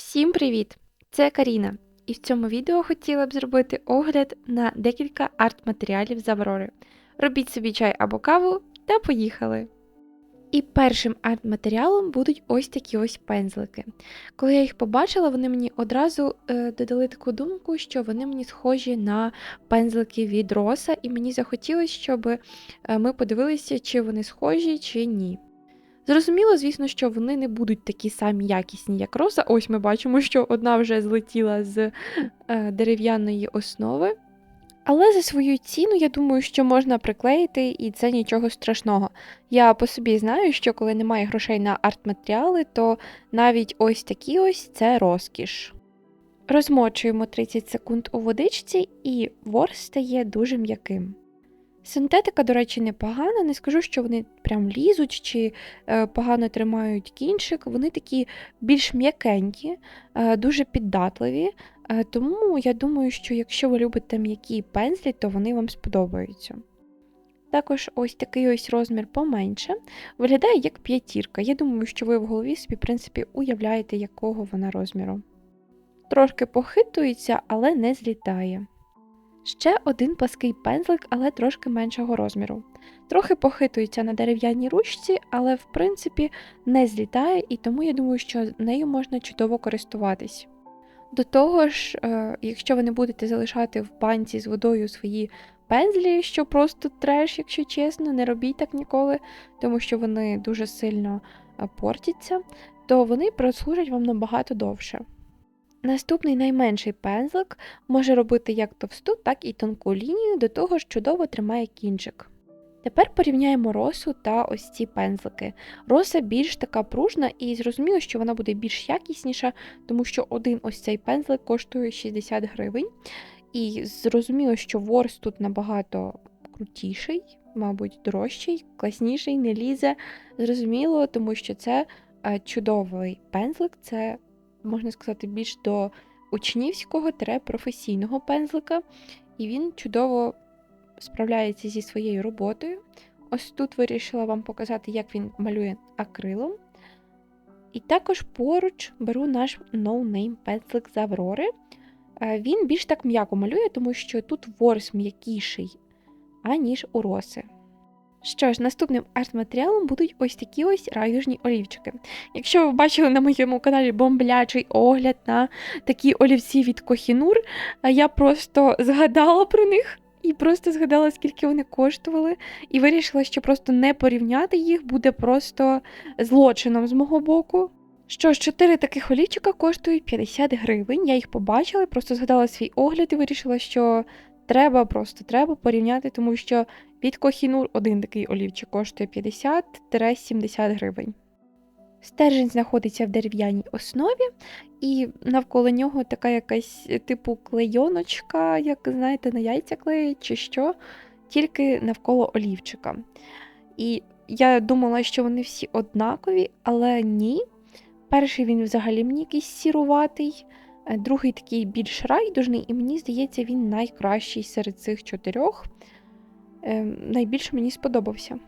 Всім привіт! Це Каріна, і в цьому відео хотіла б зробити огляд на декілька арт-матеріалів з Аврори. Робіть собі чай або каву та поїхали! І першим арт-матеріалом будуть ось такі ось пензлики. Коли я їх побачила, вони мені одразу е, додали таку думку, що вони мені схожі на пензлики від роса, і мені захотілося, щоб е, ми подивилися, чи вони схожі, чи ні. Зрозуміло, звісно, що вони не будуть такі самі якісні, як роса. Ось ми бачимо, що одна вже злетіла з е, дерев'яної основи. Але за свою ціну, я думаю, що можна приклеїти, і це нічого страшного. Я по собі знаю, що коли немає грошей на арт-матеріали, то навіть ось такі ось це розкіш. Розмочуємо 30 секунд у водичці, і ворс стає дуже м'яким. Синтетика, до речі, непогана. Не скажу, що вони прям лізуть чи е, погано тримають кінчик. Вони такі більш м'якенькі, е, дуже піддатливі. Е, тому я думаю, що якщо ви любите м'які пензлі, то вони вам сподобаються. Також ось такий ось розмір поменше. Виглядає як п'ятірка. Я думаю, що ви в голові собі, в принципі, уявляєте, якого вона розміру. Трошки похитується, але не злітає. Ще один плаский пензлик, але трошки меншого розміру. Трохи похитується на дерев'яній ручці, але в принципі не злітає, і тому я думаю, що нею можна чудово користуватись. До того ж, е, якщо ви не будете залишати в банці з водою свої пензлі, що просто треш, якщо чесно, не робіть так ніколи, тому що вони дуже сильно е, портяться, то вони прослужать вам набагато довше. Наступний найменший пензлик може робити як товсту, так і тонку лінію, до того ж чудово тримає кінчик. Тепер порівняємо росу та ось ці пензлики. Роса більш така пружна, і зрозуміло, що вона буде більш якісніша, тому що один ось цей пензлик коштує 60 гривень. І зрозуміло, що ворс тут набагато крутіший, мабуть, дорожчий, класніший, не лізе. Зрозуміло, тому що це е, чудовий пензлик, це можна сказати, більш до учнівського професійного пензлика, і він чудово справляється зі своєю роботою. Ось тут вирішила вам показати, як він малює акрилом. І також поруч беру наш no-name пензлик з Аврори. Е, він більш так м'яко малює, тому що тут ворс м'якіший, аніж у роси. Що ж, наступним арт-матеріалом будуть ось такі ось райдужні олівчики. Якщо ви бачили на моєму каналі бомблячий огляд на такі олівці від Кохінур, я просто згадала про них і просто згадала, скільки вони коштували, і вирішила, що просто не порівняти їх буде просто злочином з мого боку. Що ж, чотири таких олівчика коштують 50 гривень. Я їх побачила, просто згадала свій огляд і вирішила, що треба просто треба порівняти, тому що від Кохінур один такий олівчик коштує 50-70 гривень. Стержень знаходиться в дерев'яній основі, і навколо нього така якась типу клейоночка, як знаєте, на яйця клеять чи що, тільки навколо олівчика. І я думала, що вони всі однакові, але ні. Перший він взагалі мені якийсь сіруватий, другий такий більш райдужний, і мені здається, він найкращий серед цих чотирьох е, найбільше мені сподобався.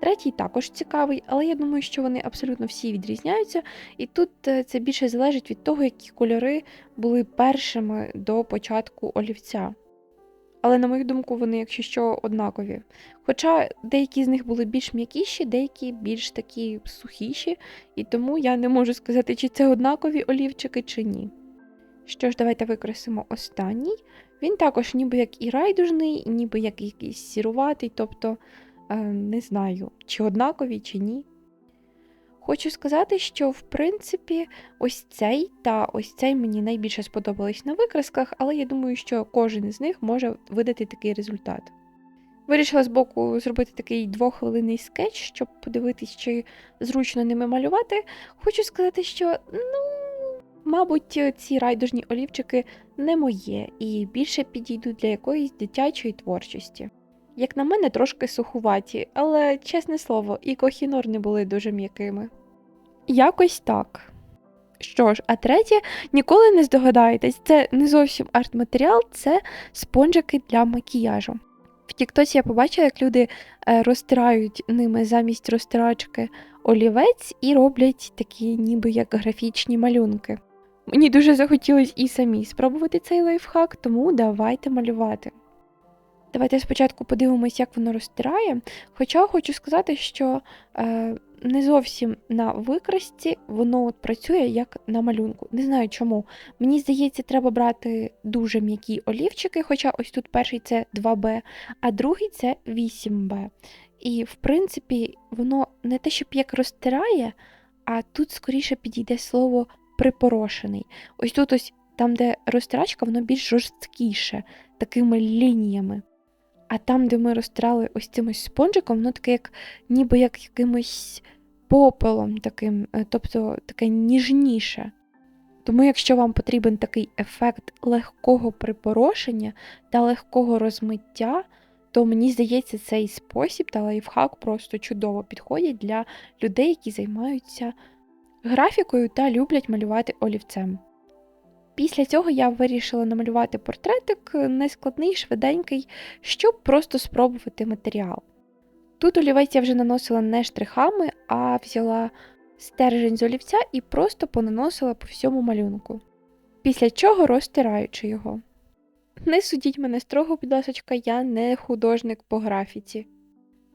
Третій також цікавий, але я думаю, що вони абсолютно всі відрізняються, і тут е, це більше залежить від того, які кольори були першими до початку олівця. Але, на мою думку, вони, якщо що, однакові. Хоча деякі з них були більш м'якіші, деякі більш такі сухіші, і тому я не можу сказати, чи це однакові олівчики, чи ні. Що ж, давайте використаємо останній. Він також ніби як і райдужний, ніби як якийсь сіруватий, тобто е, не знаю, чи однакові, чи ні. Хочу сказати, що в принципі ось цей та ось цей мені найбільше сподобались на викрасках, але я думаю, що кожен із них може видати такий результат. Вирішила з боку зробити такий двоххвилинний скетч, щоб подивитись, чи зручно ними малювати. Хочу сказати, що ну, Мабуть, ці райдужні олівчики не моє і більше підійдуть для якоїсь дитячої творчості. Як на мене, трошки сухуваті, але, чесне слово, і кохінор не були дуже м'якими. Якось так. Що ж, а третє, ніколи не здогадаєтесь, це не зовсім арт-матеріал, це спонжики для макіяжу. В Тіктоці я побачила, як люди е, розтирають ними замість розтирачки олівець і роблять такі ніби як графічні малюнки. Мені дуже захотілося і самі спробувати цей лайфхак, тому давайте малювати. Давайте спочатку подивимось, як воно розтирає. Хоча хочу сказати, що е, не зовсім на викрасці воно от працює як на малюнку. Не знаю чому. Мені здається, треба брати дуже м'які олівчики, хоча ось тут перший це 2Б, а другий це 8Б. І, в принципі, воно не те, щоб як розтирає, а тут скоріше підійде слово припорошений. Ось тут ось там, де розтирачка, воно більш жорсткіше, такими лініями. А там, де ми розтирали ось цим ось спонжиком, воно таке, як ніби як якимось попелом таким, е, тобто таке ніжніше. Тому, якщо вам потрібен такий ефект легкого припорошення та легкого розмиття, то мені здається, цей спосіб та лайфхак просто чудово підходять для людей, які займаються графікою та люблять малювати олівцем. Після цього я вирішила намалювати портретик нескладний, швиденький, щоб просто спробувати матеріал. Тут олівець я вже наносила не штрихами, а взяла стержень з олівця і просто понаносила по всьому малюнку. Після чого розтираючи його. Не судіть мене строго, будь ласочка, я не художник по графіці.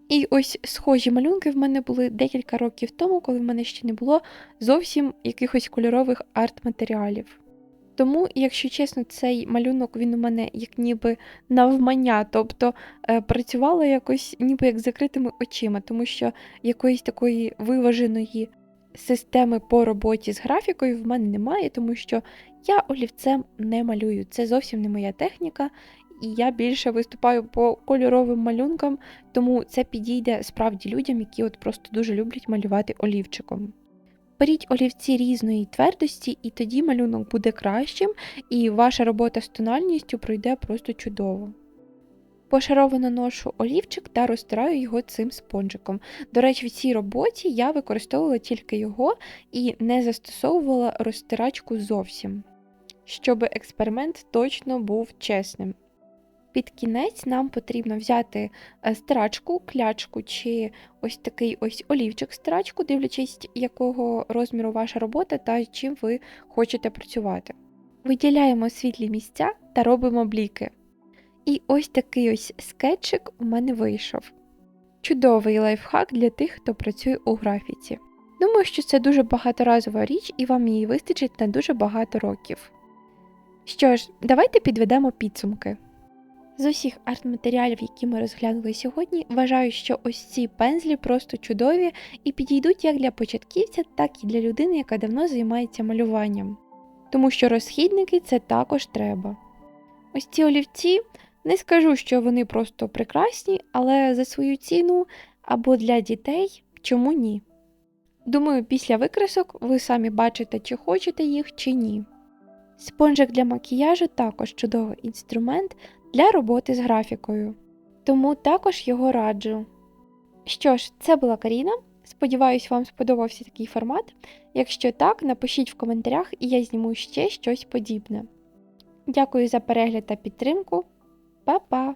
І ось схожі малюнки в мене були декілька років тому, коли в мене ще не було зовсім якихось кольорових арт-матеріалів. Тому, якщо чесно, цей малюнок він у мене як ніби навмання, тобто е, працювала якось ніби як закритими очима, тому що якоїсь такої виваженої системи по роботі з графікою в мене немає, тому що я олівцем не малюю. Це зовсім не моя техніка, і я більше виступаю по кольоровим малюнкам, тому це підійде справді людям, які от просто дуже люблять малювати олівчиком. Беріть олівці різної твердості, і тоді малюнок буде кращим, і ваша робота з тональністю пройде просто чудово. Пошарово наношу олівчик та розтираю його цим спонжиком. До речі, в цій роботі я використовувала тільки його і не застосовувала розтирачку зовсім, щоб експеримент точно був чесним. Під кінець нам потрібно взяти е, стирачку, клячку чи ось такий ось олівчик стирачку, дивлячись, якого розміру ваша робота та чим ви хочете працювати. Виділяємо світлі місця та робимо бліки. І ось такий ось скетчик у мене вийшов. Чудовий лайфхак для тих, хто працює у графіці. Думаю, що це дуже багаторазова річ і вам її вистачить на дуже багато років. Що ж, давайте підведемо підсумки. З усіх арт-матеріалів, які ми розглянули сьогодні, вважаю, що ось ці пензлі просто чудові і підійдуть як для початківця, так і для людини, яка давно займається малюванням. Тому що розхідники це також треба. Ось ці олівці не скажу, що вони просто прекрасні, але за свою ціну або для дітей чому ні. Думаю, після викрасок ви самі бачите, чи хочете їх, чи ні. Спонжик для макіяжу також чудовий інструмент для роботи з графікою, тому також його раджу. Що ж, це була Каріна. Сподіваюсь, вам сподобався такий формат. Якщо так, напишіть в коментарях і я зніму ще щось подібне. Дякую за перегляд та підтримку. Па-па!